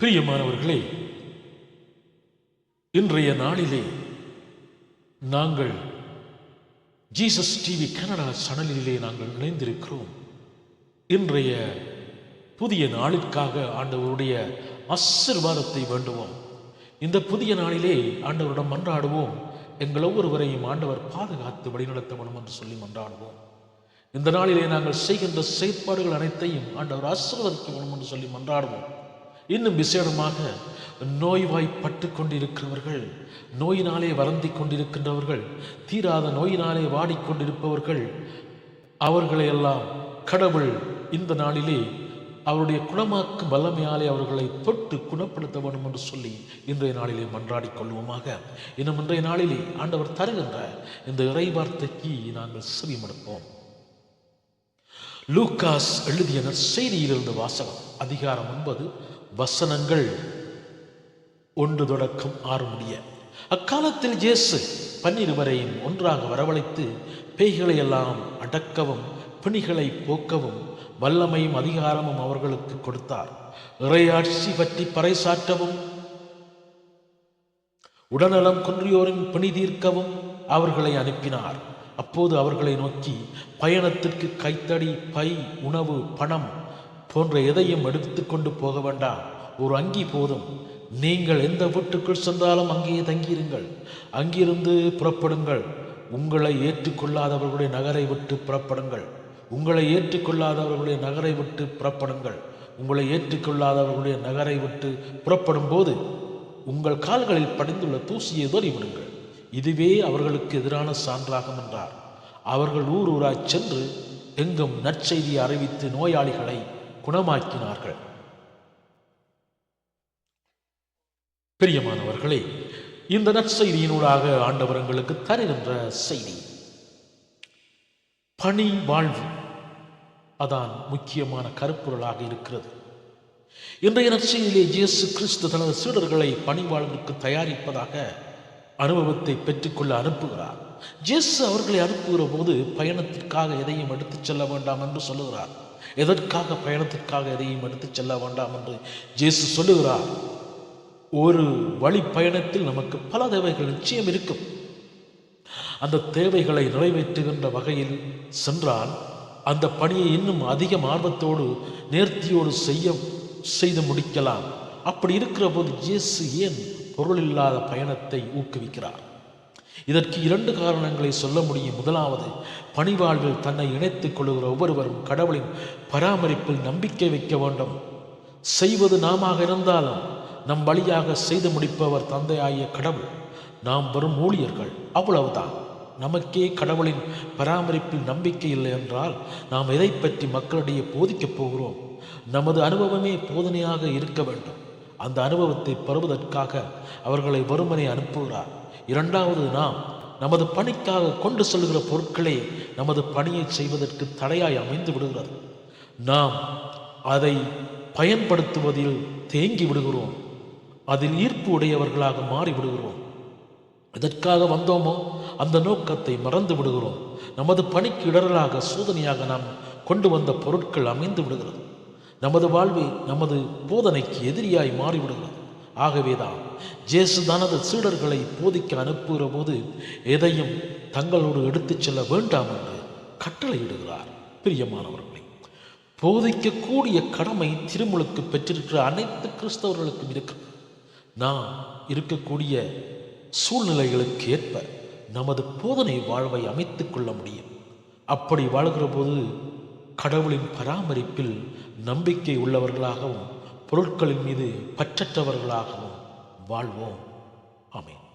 பிரியமானவர்களே இன்றைய நாளிலே நாங்கள் ஜீசஸ் டிவி கனடா சேனலிலே நாங்கள் இணைந்திருக்கிறோம். இன்றைய புதிய நாளிற்காக ஆண்டவருடைய ஆசீர்வாதத்தை வேண்டுவோம். இந்த புதிய நாளிலே ஆண்டவரிடம் மன்றாடுவோம். எங்கள் ஒவ்வொருவரையும் ஆண்டவர் பாதுகாத்து வழிநடத்த வேண்டும் என்று சொல்லி மன்றாடுவோம். இந்த நாளிலே நாங்கள் செய்கின்ற செயற்பாடுகள் அனைத்தையும் ஆண்டவர் ஆசீர்வதிக்க வேண்டும் என்று சொல்லி மன்றாடுவோம். இன்னும் விசேடமாக நோய்வாய்ப்பட்டு கொண்டிருக்கிறவர்கள் நோயினாலே வளர்ந்து கொண்டிருக்கின்றவர்கள் தீராத நோயினாலே வாடிக்கொண்டிருப்பவர்கள் அவர்களையெல்லாம் கடவுள் இந்த நாளிலே அவருடைய குணமாக்கு வல்லமையாலே அவர்களை தொட்டு குணப்படுத்த வேண்டும் என்று சொல்லி இன்றைய நாளிலே மன்றாடி கொள்வோமாக. இன்னும் இன்றைய நாளிலே ஆண்டவர் தருகின்ற இந்த இறைவார்த்தைக்கு நாங்கள் செவிமடுப்போம். லூக்காஸ் எழுதிய நற்செய்தியிலிருந்து வாசகம் அதிகாரம் ஒன்பது வசனங்கள் ஒன்று தொடக்கம் ஆறு முடிய. அக்காலத்தில் இயேசு பன்னிருவரையும் ஒன்றாக வரவழைத்து பேய்களை எல்லாம் அடக்கவும் பிணிகளை போக்கவும் வல்லமையும் அதிகாரமும் அவர்களுக்கு கொடுத்தார். இறையாட்சி பற்றி பறைசாற்றவும் உடல்நலம் குன்றியோரின் பிணி தீர்க்கவும் அவர்களை அனுப்பினார். அப்போது அவர்களை நோக்கி பயணத்திற்கு கைத்தடி பை உணவு பணம் போன்ற எதையும் எடுத்துக்கொண்டு போக வேண்டாம். ஒரு அங்கி போதும். நீங்கள் எந்த வீட்டுக்குள் சென்றாலும் அங்கேயே தங்கியிருங்கள். அங்கிருந்து புறப்படுங்கள். உங்களை ஏற்றுக்கொள்ளாதவர்களுடைய நகரை விட்டு புறப்படுங்கள். உங்களை ஏற்றுக்கொள்ளாதவர்களுடைய நகரை விட்டு புறப்படுங்கள். உங்களை ஏற்றுக்கொள்ளாதவர்களுடைய நகரை விட்டு புறப்படும் போது உங்கள் கால்களில் படிந்துள்ள தூசியை தோறிவிடுங்கள் இதுவே அவர்களுக்கு எதிரான சான்றாகும் என்றார். அவர்கள் ஊர் ஊராய் சென்று எங்கும் நற்செய்தி அறிவித்து நோயாளிகளை குணமாக்கினார்கள். பிரியமானவர்களே இந்த நற்செய்தியினூடாக ஆண்டவர் எங்களுக்கு தருகின்ற செய்தி. பணி வாழ்வு அதான் முக்கியமான கருப்பொருளாக இருக்கிறது. இன்றைய நற்செய்தியிலே இயேசு கிறிஸ்து தனது சீடர்களை பணி வாழ்வுக்கு தயாரிப்பதாக அனுபவத்தை பெற்றுக்கொள்ள அனுப்புகிறார். இயேசு அவர்களை அனுப்புகிற போது பயணத்திற்காக எதையும் எடுத்துச் செல்ல வேண்டாம் என்று சொல்லுகிறார். எதற்காக பயணத்திற்காக எதையும் எடுத்துச் செல்ல வேண்டாம் என்று இயேசு சொல்லுகிறார். ஒரு வழி பயணத்தில் நமக்கு பல தேவைகள் நிச்சயம் இருக்கும். அந்த தேவைகளை நிறைவேற்றுகின்ற வகையில் சென்றால் அந்த பணியை இன்னும் அதிகம் ஆர்வத்தோடு நேர்த்தியோடு செய்ய செய்து முடிக்கலாம். அப்படி இருக்கிற போது ஜேசு ஏன் பொருள் இல்லாத பயணத்தை ஊக்குவிக்கிறார். இதற்கு இரண்டு காரணங்களை சொல்ல முடியும். முதலாவது பணிவாழ்வில் தன்னை இணைத்துக் கொள்கிற ஒவ்வொருவரும் கடவுளின் பராமரிப்பில் நம்பிக்கை வைக்க வேண்டும். செய்வது நாம இருந்தாலும் நம் வழியாக செய்து முடிப்பவர் தந்தையாகிய கடவுள். நாம் வரும் ஊழியர்கள் அவ்வளவுதான். நமக்கே கடவுளின் பராமரிப்பில் நம்பிக்கை இல்லை என்றால் நாம் எதை பற்றி மக்களிடையே போதிக்கப் போகிறோம்? நமது அனுபவமே போதனையாக இருக்க வேண்டும். அந்த அனுபவத்தை பெறுவதற்காக அவர்களை வருமனை அனுப்புகிறார். இரண்டாவது நாம் நமது பணிக்காக கொண்டு செல்கிற பொருட்களே நமது பணியை செய்வதற்கு தடையாய் அமைந்து விடுகிறது. நாம் அதை பயன்படுத்துவதில் தேங்கி விடுகிறோம். அதில் ஈர்ப்பு உடையவர்களாக மாறிவிடுகிறோம் எதற்காக வந்தோமோ அந்த நோக்கத்தை மறந்து விடுகிறோம். நமது பணிக்கு இடரலாக சோதனையாக நாம் கொண்டு வந்த பொருட்கள் அமைந்து விடுகிறது. நமது வாழ்வை நமது போதனைக்கு எதிரியாய் மாறிவிடுகிறது. ஆகவேதான் ஜேசு தனது சீடர்களை போதிக்க அனுப்புகிற போது எதையும் தங்களோடு எடுத்துச் செல்ல வேண்டாம் என்று கட்டளையிடுகிறார். பிரியமானவர்களை போதிக்கக்கூடிய கடமை திருமுழுக்கு பெற்றிருக்கிற அனைத்து கிறிஸ்தவர்களுக்கும் இருக்கிறது நாம் இருக்கக்கூடிய சூழ்நிலைகளுக்கு ஏற்ப நமது போதனை வாழ்வை அமைத்துக் கொள்ள முடியும். அப்படி வாழ்கிற போது கடவுளின் பராமரிப்பில் நம்பிக்கை உள்ளவர்களாகவும் பொருட்களின் மீது பற்றற்றவர்களாகவும் வாழ்வோம். ஆமென்.